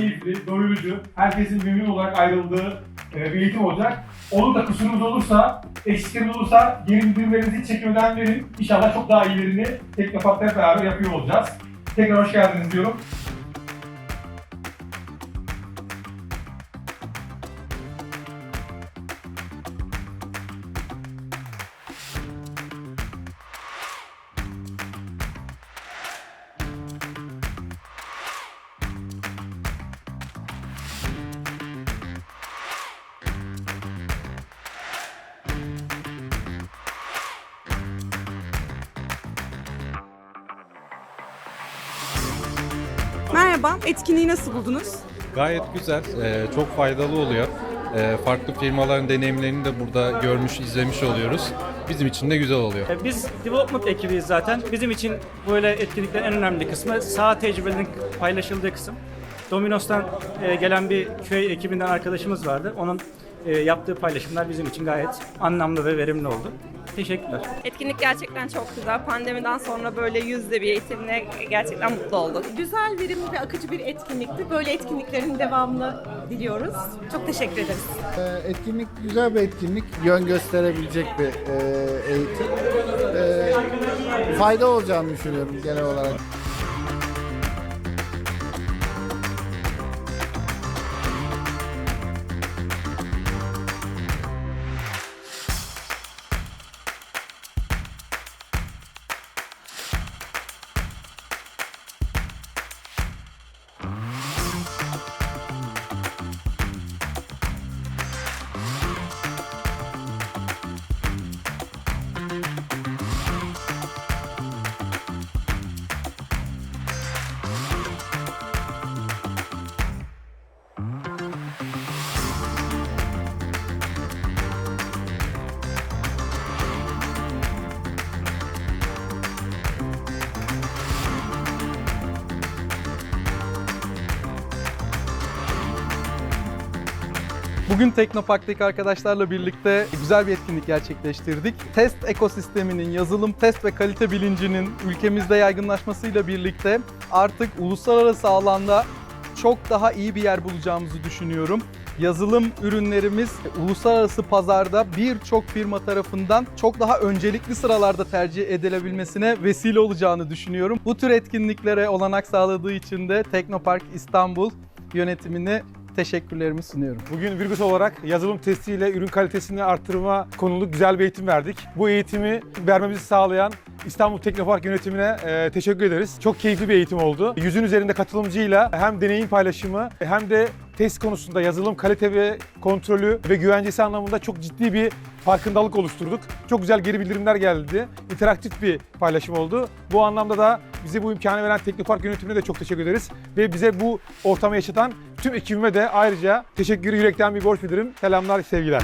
keyifli, doyurucu, herkesin memnun olarak ayrıldığı e, bir eğitim olacak. Olur da kusurumuz olursa, eksiklerimiz olursa geri bildirimlerinizi çekmeden verin. İnşallah çok daha iyilerini tek defa beraber yapıyor olacağız. Tekrar hoş geldiniz diyorum. Merhaba, etkinliği nasıl buldunuz? Gayet güzel, e, çok faydalı oluyor. E, farklı firmaların deneyimlerini de burada görmüş, izlemiş oluyoruz. Bizim için de güzel oluyor. E, Biz development ekibiyiz zaten. Bizim için böyle etkinliklerin en önemli kısmı saha tecrübelerinin paylaşıldığı kısım. Dominos'tan e, gelen bir köy ekibinden arkadaşımız vardı. Onun e, yaptığı paylaşımlar bizim için gayet anlamlı ve verimli oldu. Teşekkürler. Etkinlik gerçekten çok güzel. Pandemiden sonra böyle yüzde bir eğitimle gerçekten mutlu olduk. Güzel, verimli ve akıcı bir etkinlikti. Böyle etkinliklerin devamını diliyoruz. Çok teşekkür ederiz. Ee, Etkinlik güzel bir etkinlik. Yön gösterebilecek bir e, eğitim. E, fayda olacağını düşünüyorum genel olarak. Bugün Teknopark'taki arkadaşlarla birlikte güzel bir etkinlik gerçekleştirdik. Test ekosisteminin, yazılım, test ve kalite bilincinin ülkemizde yaygınlaşmasıyla birlikte artık uluslararası alanda çok daha iyi bir yer bulacağımızı düşünüyorum. Yazılım ürünlerimiz uluslararası pazarda birçok firma tarafından çok daha öncelikli sıralarda tercih edilebilmesine vesile olacağını düşünüyorum. Bu tür etkinliklere olanak sağladığı için de Teknopark İstanbul yönetimine teşekkürlerimi sunuyorum. Bugün Virgus olarak yazılım testiyle ürün kalitesini arttırma konulu güzel bir eğitim verdik. Bu eğitimi vermemizi sağlayan İstanbul Teknopark yönetimine e, teşekkür ederiz. Çok keyifli bir eğitim oldu. Yüzün üzerinde katılımcıyla hem deneyim paylaşımı hem de test konusunda yazılım kalite ve kontrolü ve güvencesi anlamında çok ciddi bir farkındalık oluşturduk. Çok güzel geri bildirimler geldi. İnteraktif bir paylaşım oldu. Bu anlamda da bize bu imkanı veren Teknopark yönetimine de çok teşekkür ederiz. Ve bize bu ortamı yaşatan tüm ekibime de ayrıca teşekkürü yürekten bir borç bilirim. Selamlar, sevgiler.